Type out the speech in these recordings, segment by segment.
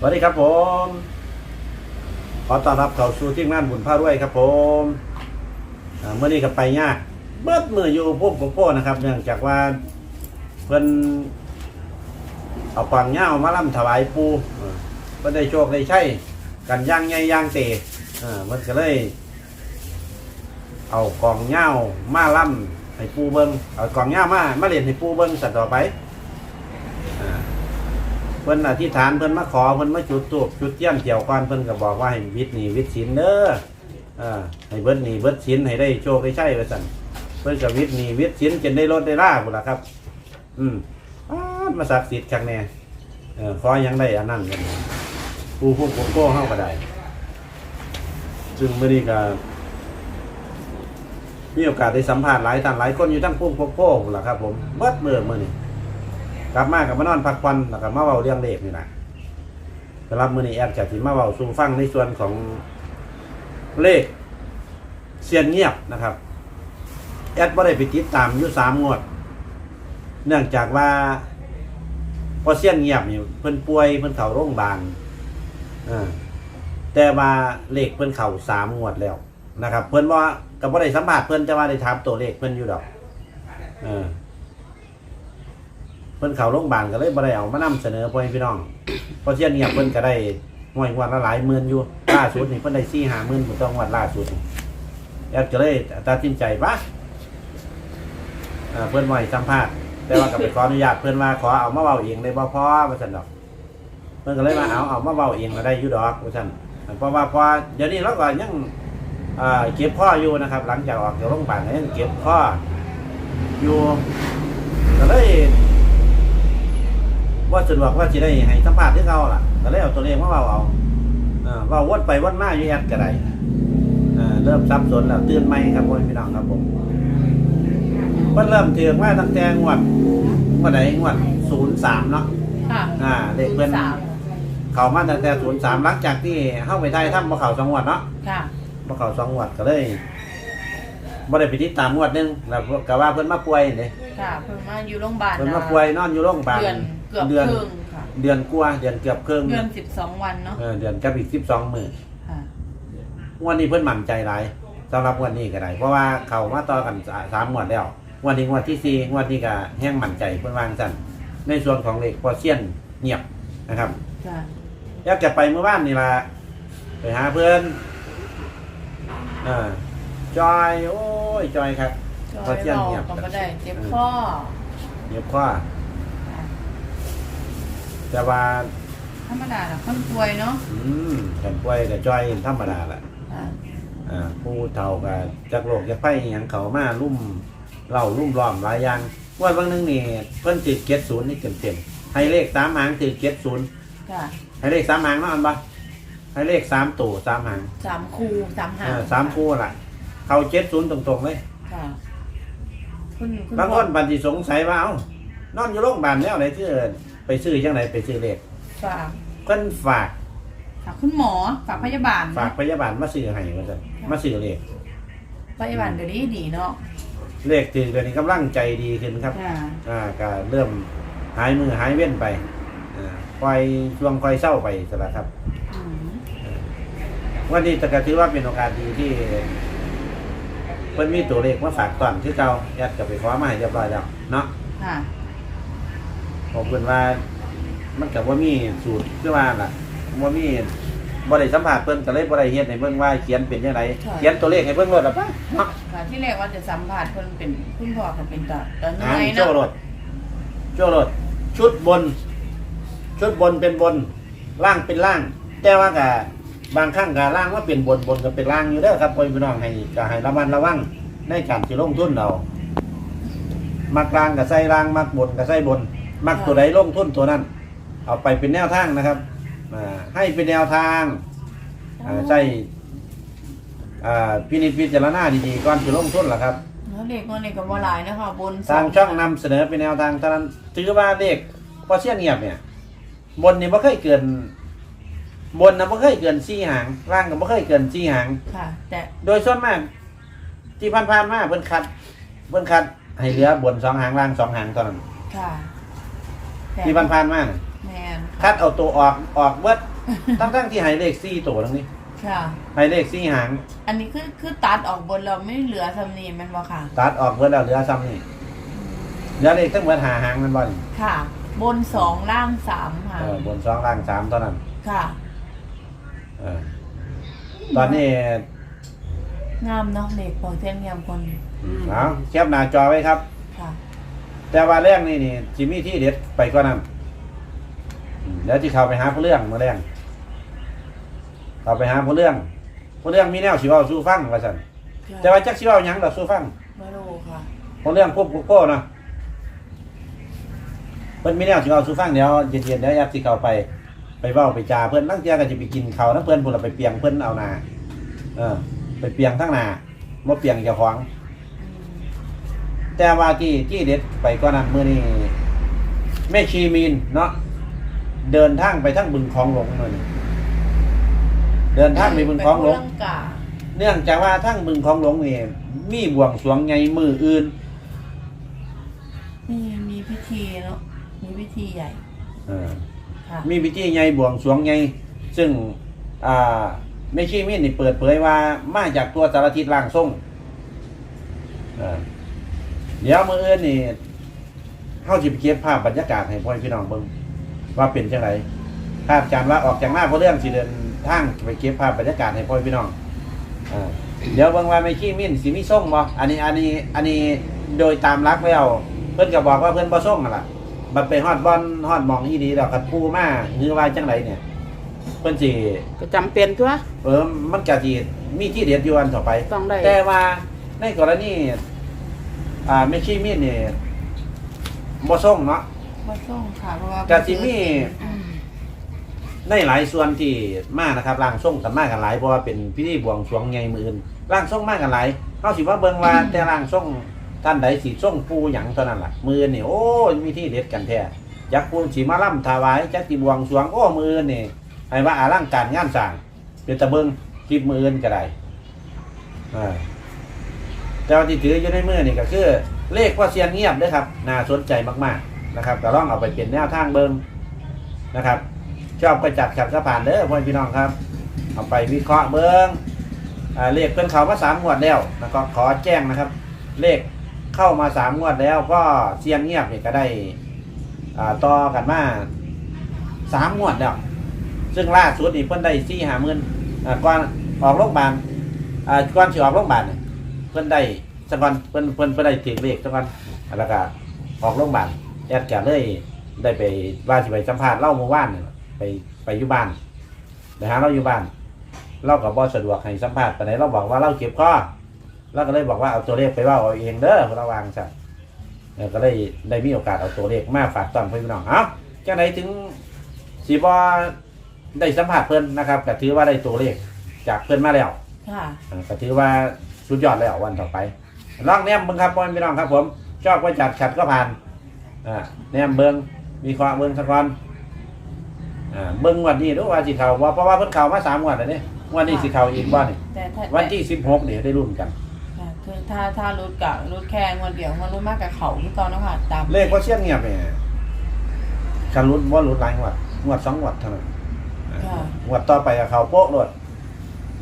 สวัสดีครับผม ขอต้อนรับเข้าสู่ที่งานบุญพารวยครับผมเมื่อนี้ก็ไปยากเบิดมืออยู่พวกโกโก้นะครับ เนื่องจากว่าเพิ่นเอาปังเงามาล่ำถวายปูเออเพิ่นได้โชคได้ใช่กันย่างใหญ่ย่างเตะอ่ามันก็เลย เอากองเงามาล่ำให้ปูเบิ้งเอากองเงามามาเล่นให้ปูเบิ้งสัตว์ต่อไป พิ่นอธิษฐานเพิ่นมาขอเพิ่นมาจุดตูปจุดเทียนเกี่ยวก่อนเพิ่นก็บอกว่าให้วิทย์หนีวิทย์ศีลเด้ออ่าให้เบิดหนีเบิดศีลให้ได้โชคได้ใช่ว่าซั่นเพิ่นก็วิทย์หนีวิทย์ศีลจนได้รถได้ล่าพุ่นล่ะครับ อืมอ้ามาศักดิ์สิทธิ์คักแน่เออขอยังได้อันนั้นกันปูพวกโกโก้เฮาก็ได้ ซึ่งมื้อนี้ก็มีโอกาสได้สัมภาษณ์หลายท่านหลายคนอยู่ทั้งพวกโกโก้พุ่นล่ะครับ ผมเบิดมื้อเมื้อนี้ กลับมากับมานอนพักผ่อนแล้วก็มาเว้าเรื่องเลขนี่นะสำหรับมื้อนี้แอดจะสิมาเว้าสู่ฟังในส่วนของเลขเสียนเงียบนะครับ แอดบ่ได้ไปติดตามอยู่สามงวด เนื่องจากว่าพอเสียนเงียบนี่เพิ่นป่วยเพิ่นเข้าโรงพยาบาลแต่ว่าเลขเพิ่นเข้าสามงวดแล้วนะครับ เพิ่นว่าก็บ่ได้สัมภาษณ์เพิ่นแต่ว่าได้ถามตัวเลขเพิ่นอยู่ดอก เออ เพิ่นเข้าโรงพยาบาลก็เลยบ่ได้เอามานำเสนอพ่อแม่พี่น้องเพราะเช่นเงียบเพิ่นก็ได้ห่วยงวดละหลายหมื่นอยู่ ล่าสุดนี่เพิ่นได้4 5หมื่นผมต้องงวดล่าสุดนี่แอดก็เลยตัดสินใจปะอ่าเพิ่นบ่ให้สัมภาษณ์แต่ว่าก็ไปขออนุญาตเพิ่นว่าขอเอามาเว้าเองได้บ่พอว่าซั่นดอก เพิ่นก็เลยว่าเอาเอามาเว้าเองก็ได้อยู่ดอกว่าซั่นเพราะว่าพอเดี๋ยวนี้เราก็ยังอ่าเก็บข้ออยู่นะครับ หลังจากออกจากโรงพยาบาลก็ยังเก็บข้ออยู่ก็เลย ว่าสะดวกว่าจะได้ให้สัมภาษณ์ที่เขาล่ะก็เลยเอาตัวเลขมาเบาเอาเออเว่าวนไปวนมาอยู่แอดก็ได้เออเริ่มซับสนแล้วตื่นไหมครับพ่อพี่น้องครับผมเพิ่นเริ่มเถืองว่าตั้งแต่งวดงวดไหนงวดศูนย์สามเนาะค่ะอ่าเลขเพิ่นสามเข้ามาตั้งแต่ศูนย์สามหลังจากที่เข้าไปไทยถ้ำบ่เข้าสองงวดเนาะค่ะบ่เข้าสองงวดก็เลยบ่ได้ไปติดตามงวดหนึงแล้วก็ว่าเพิ่นมาป่วยนี่ค่ะเพิ่งมาอยู่โรงพยาบาลเพิ่นมาป่วยนอนอยู่โรงพยาบาล เดือนเกือบเดือน ครึ่งค่ะ เดือนกว่าเดือนเกือบครึ่งเดือนสิบสองวันเนาะเออเดือนกับอีกสิบสองหมื่นค่ะงวันนี้เพิ่นมั่นใจหลายสำหรับงวันนี้ก็ได้เพราะว่าเขามาต่อกันสาสามงวดแล้วงวันนี้งวดที่สี่งวดนี้ก็แห้งมั่นใจเพิ่นวาจั่งสั่นในส่วนของเลขพอเซียนเงียบนะครับค่ะอยากจะไปเมื่อวานนี่ล่ะไปหาเพื่อนอ่าจอยโอ้ยจอยครับ จอพอยเที่ยงเราเงียบก็ไม่ได้เจ็บข้อเงียบข้อ แต่ว่าธรรมดาแหละคนป่วยเนาะอืมกันป่วยกับจอยธรรมดาแหละค่ะอ่าผู้เฒ่ากับจักโลกจักไผ่อหย่างเขามาลุ่มเล่าลุ่มล้อมหลายอย่างงว่าบางหนึงนี่เพิ่นติดเก็ดศูนย์นี่เต็มเต็มๆให้เลขสามหางติดเก็ดศูนย์ค่ะให้เลขสามหางเนาะอันปะให้เลขสามตัวสามหางสามคูสามหาเออสามคู่ล่ะ เขาเจ็ดศูนย์ตรงๆเลย ค่ะคุณคุณบางคนบันทีสงสัยว่าเอ้านอนอยู่โรงพยาบาลแล้วไหนที่ ไปซื้อจังไหนไปซื้อเลขฝากเพิ่นฝาก ฝากคุณหมอฝากพยาบาลฝากพยาบาลมาซื้อให้ว่าซั่นมาซื้อเลขพยาบาลเดี๋ยวนี้ดีเนาะเลขถือเดี๋ยวนี้กำลังใจดีขึ้นครับค่ะอ่าก็เริ่มหายมือหายเว้นไปอ่าคอยช่วงคอยเศร้าไปสละครับ อืมวันนี้แต่ก็ถือว่าเป็นโอกาสดีที่เพิ่นมีตัวเลขมาฝากตอนที่เก่ายัดกับไปขอมาให้เรียบร้อยแล้วเนาะค่ะ ผมเพิ่นว่า มันกับว่ามีสูตรคือว่าล่ะว่ามีบ่ได้สัมผัสเพิ่นก็เลยบ่ได้เฮ็ดให้เบิ่งว่าเขียนเป็นจังไดเขียนตัวเลขให้เบิ่งรถล่ะปะเนาะค่ะที่แรกว่าจะสัมผัสคนเป็นคุณพ่อเขาเป็นตาตอนหางนี้โจ้เนาะรถโจ้รถชุดบน ชุดบนเป็นบน ล่างเป็นล่าง แต่ว่าก็บางครั้งก็ล่างว่าเป็นบนบนก็เป็นล่างอยู่เด้อครับพ่อพี่น้องให้ก็ให้ระมัดระวังในการสิลงทุนเรามักล่างก็ใส่ล่างมักบนก็ใส่บน มักตัวใดลงทุนตัวนั้น เอาไปเป็นแนวทางนะครับอ่าให้เป็นแนวทางอ่าใส่อ่าพินิจพิจารณาดีๆก่อนสิลงทุนล่ะครับ แล้วเด็กคนนี้ก็บ่หลายนะคะบนทางช่องนำเสนอเป็นแนวทางเท่านั้นถือว่าเลขพอเสียนเงียบเนี่ย บนนี่ไม่เคยเกิน บนนะไม่เคยเกินสี่หางล่างก็ไม่เคยเกินสี่หาง ค่ะ แต่โดยส่วนมาก ที่ผ่านๆมาเพิ่นคัด เพิ่นคัด ให้เหลือบนสองหางล่างสองหางเท่านั้น ค่ะ ที่ผ่านๆมาน่ะแม่นคัดเอาตัวออกออกเบิดทั้งๆที่ให้เลข4ตัวทั้งนี้ค่ะ ให้เลข4หาง อันนี้คือคือตัดออกบนเราไม่เหลือสำนีแมันบ่ค่ะ ตัดออกเบิดแล้วเหลือซ้ำนี่เหลือเลขทั้งหมดหาหางมันบ่นี่ค่ะ บนสองล่างสามค่ะ เออบนสองล่างสามเท่านั้นค่ะ เออตอนนี้งามเนาะเด็กพอเส้นงามคน เอาแคปหน้าจอไว้ครับค่ะ แต่ว่าแรงนี่นี่จิมีที่เด็ดไปก็นั่นอืมแล้วที่เขาไปหาผู้เรื่องมาแรงเขาไปหาผู้เรื่องผู้เรื่องมีแนวสิเว้าสู้ฟังว่าซั่นแต่ว่าจักสิเว้าหยังดอกสู้ฟังไม่รู้ค่ะผู้เรื่องควบคุมโก้เนาะเพิ่นมีแนวสิเว้าสู้ฟังเดี๋ยวเย็นๆเดี๋ยวแอปสิเข้าไปไปเว้าไปจาเพิ่นนั่งเที่ยก็จะไปกินข้าวนํเพิ่นพุ่นละไปเปียงเพิ่นเอาหน้าเออ ไปเปียงทั้งหน้าบ่เปียงเจ้าของ แต่ว่าที่ที่เด็ดไปก็นั้นเมื่อนี้แม่ชีมีนเนาะเดินทางไปทั้งบึงคลองหลงเมื่อนี้เดินทางไปบึงคลองหลงไปผู้กาเนื่องจากว่าทั้งบึงคลองหลงนี่มีบวงสรวงไงมืออื่น มีมีพิธีเนาะมีพิธีใหญ่เออค่ะมีพิธีไงบวงสรวงไงซึ่งอ่าแม่ชีมีนนี่เปิดเผยว่ามาจากตัวสารทิศล่างทรงเออ เดี๋ยวมืออื่นนี่เข้าจิบเก็บภาพบรรยากาศให้พ่อพี่น้องเบิ่งว่าเป็นจังไรภาพจานว่าออกจากหน้าเพราะเรื่องสิเดินทางไปเก็บภาพบรรยากาศให้พ่อพี่น้องอ่าเดี๋ยวเบิ่งว่าไม่ขี้มิ้นสิมีส่งบ่อันนี้อันนี้อันนี้โดยตามรักแล้วเพิ่นก็บอกว่าเพิ่นบ่ส่งนั่นล่ะบัดไปฮอดบอลฮอดหมองอีดีแล้วคัดปูมาหรือว่าจังไรเนี่ยเพิ่นสิก็จำเป็นตัวเออมันก็สิมีที่เด็ดอยู่อันต่อไปต้องได้แต่ว่าในกรณี อ่าไม่ขี้มิ้นนี่บ่ส่งเนาะมาส่งค่ะเพราะว่าก็สิมี อืมในหลายส่วนที่มากนะครับร่างทรงกันมากกันหลายเพราะว่าเป็นพิธีบวงสรวงไงมืออื่นร่างทรงมากกันหลายเขาสิว่าเบิ่งว่าแต่ร่างทรงท่านใดสิทรงปูหยังเท่านั้นล่ะมือนี่โอ้ยมีที่เด็ดกันแท้ยักษ์ปูสีมาล่ำถวายจักติบวงสรวงโอ้มือนี่ให้ว่าอาร่างการงานสร้างเป็นตะเบิงคลิปมืออื่นก็ได้อ่า แต่ว่าที่ถืออยู่ในมือนี่ก็คือ เลขว่าเสียงเงียบเด้วยครับน่าสนใจมากๆนะครับก็ลองเอาไปเป็นแนวทางเบิงนะครับ ชอบก็จัดขับสะพานเด้อพ่อพี่น้องครับ เอาไปวิเคราะห์เบิ้งอ่าเลขเพิ่นเข้ามาสามงวดแล้วนะครับขอแจ้งนะครับ เลขเข้ามาสามงวดแล้วก็เสียงเงียบนี่ก็ได้ต่อกันมาสามงวดแล้ว ซึ่งล่าสุดนี่เพิ่นได้สี่หามื่นอ่าก่อนออกโรงพยาบาลก่อนสิออกโรงพยาบาล พิ่นได้สักวันเพิ่นเพิ่นเพิ่นได้ถึงเลขสักวันแล้วก็ออกโรงพยาบาลแอดก็เลยได้ไปว่าสิไปสัมภาษณ์เล่าเมื่อวานนี่ไปไปอยู่บ้านนะฮะเราอยู่บ้าน เรากับบอสะดวกให้สัมภาษณ์ไปไหนใดเราบอกว่าเราเก็บข้อเราก็เลยบอกว่าเอาตัวเลขไปว่าเอาเองเด้อระวังซะเออก็เลยได้มีโอกาสเอาตัวเลขมาฝากตอนพี่น้องเอาจังไหนถึงสีบอได้สัมผัสเพิ่นนะครับก็ถือว่าได้ตัวเลขจากเพิ่นมาแล้วค่ะเออก็ถือว่า สุดยอดแล้ววันต่อไปลองแนมเบิ้งครับพ่อแม่พี่น้องครับ ผมชอบก็จัดขัดก็ผ่านอ่าแนมเบิ้งมีความเบิ้งสักวันอ่าเบิ่งวันนี้ดูว่าสิเขาว่าเพราะว่าเพิ่นเขามาสามวันแล้วเนี่ยวันนี้สิเขาอีกบ่นี่แต่ถ้าวันที่สิบหกนี่ได้รุ่นกัน ค่ะคือถ้าถ้ารุดกับรุดแค่งวดเดียวงวดรุดมากกับเขาที่ตอนนะคะตามเลขว่าเสียงเงียบเนี่ยคันรุ่นว่ารุ่นหลายงวดงวดสองงวดเท่านั้นอ่าค่ะ งวดต่อไปกับเขาโป๊ะโลด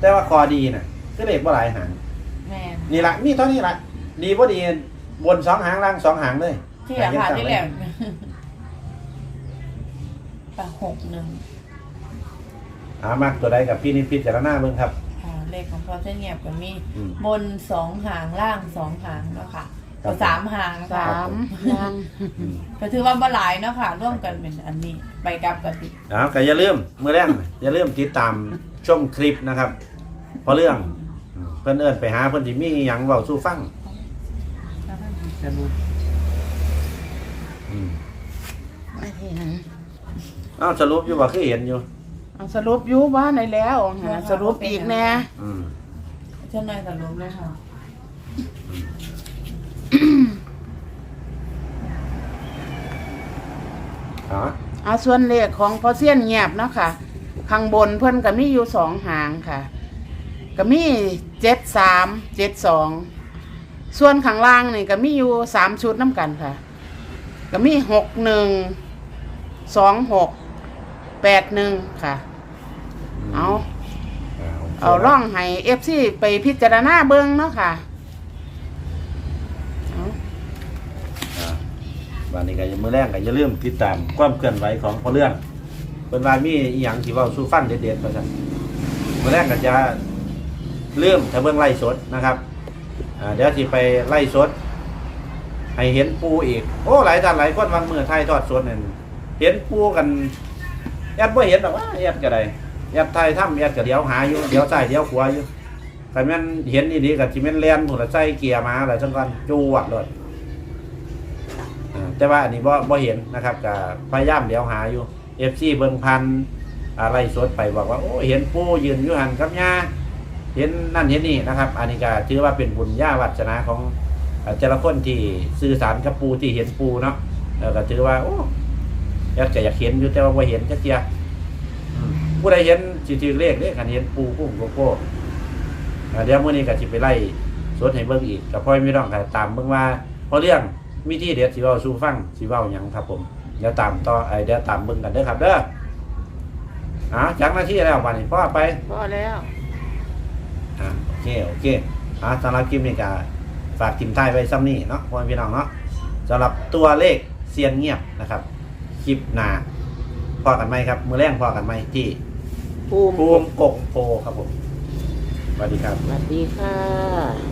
แต่ว่าคอดีน่ะคือเลขบ่หลายหางแม่ นนี่ละมีเท่านี้ละดีบ่ดีบนสองหางล่างสองหางเลยที่ราคาที่แหลมแปดหกหนึ่งอ่ามาตัวใดกับพี่นิดพิจารณาเบิ่งครับค่ะเลขของพอเส้นเงียบก็มีอืม บนสองหางล่างสองหางเนาะค่ะครับก็สามหางนะคะสามนางอืม ก็ถือว่าบ่หลายเนาะค่ะ ร่วมกันเป็นอันนี้ไปกับกันติเอ้าก็อย่าลืมมื้อแรกอย่าลืมติดตามชมคลิปนะครับ เพราะเรื่องอืม เพิ่นเอิ้นไปหาเพิ่นสิมีหยังเว้าสู่ฟังอืมไม่เห็นอ้าวสรุปอยู่ว่าคือเห็นอยู่ เอาสรุปอยู่ว่าในแล้วหาสรุปอีกแน่อืมเช่นนายสรุปเลยค่ะอ๋อเอาส่วนเลขของพอเซียนเงียบเนาะค่ะ ข้างบนเพิ่นก็มีอยู่สองหางค่ะ ก็มีเจ็ดสามเจ็ดสองส่วนข้างล่างนี่ก็มีอยู่สามชุดน้ำกันค่ะ ก็มีหกหนึ่งสองหกแปดหนึ่งค่ะ เอาเอาล่องให้เอฟซีไปพิจารณาเบิ้งเนาะค่ะเอาอ่าวันนี้ก็อยังมือแรงก็อย่าลืมติดตามความเคลื่อนไหวของพอเรื่องเป็นว่ามีอีหยังที่เว่าสู้ฟังเด็ดๆประชันมือแรกก็จะ เริ่มถ้าเบิ่งไล่สดนะครับเดี๋ยวที่ไปไล่สด ให้เห็นปูอีก โอ้หลายท่านหลายคนวางมือไทยทอดสดนั่นเห็นปูกันแอดบ่เห็นหรอกว่าแอดก็ไดแอดไทยถ้ำแอดก็เดี๋ยวหาอยู่เดี๋ยวใต้เดี๋ยวขวาอยู่แต่แม่นเห็นดีๆกับที่แม่นแลนผุนละใส่เกียร์มาอะไรทั้งกันจูวัดเลยแต่ว่าอันนี้บ่บ่เห็นนะครับก็พยายามเดี๋ยวหาอยู่ FC เบิ่งพันอะไรสดไปบอกว่าโอ้เห็นปูยืนอยู่หันกับยา เห็นนั่นเห็นนี่นะครับ อันนี้ก็ถือว่าเป็นบุญญาวัจนาของอาแต่ละคนที่สื่อสารกับปูที่เห็นปูเนาะก็ถือว่าโอ้อยากจะอยากเห็นอยู่แต่ว่าบ่เห็นจักเทียผู้ใดเห็นสิถือเลขเลขคันเห็นปูพุ่งโกโก้เดี๋ยวมื้อนี้ก็สิไปไล่สดให้เบิ่งอีกกับพ่อไม่ต้องค่ะตามเบิ่งว่าเพราะเรื่องมีที่เด็ดสิเว้าสู่ฟังสิเว้าหยังครับผมเดี๋ยวตามต่อไอเดี๋ยวตามเบิ่งกันเด้อครับเด้ออ่าจากหน้าที่แล้ววันนี้พ่อไปพ่อแล้ว อ่าโอเคโอเคอ่าสำหรับคลิปนี้ก็ฝากทีมไทายไว้ซ้ำนี่เนาะพ่อแม่พี่น้องเนาะสำหรับตัวเลขเซียนเงียบนะครับคลิปหน้าพอกันไหมครับ มือแรงพอกันไหมที่ภูมิภูมิกกโพครับผมสวัสดีครับ สวัสดีค่ะ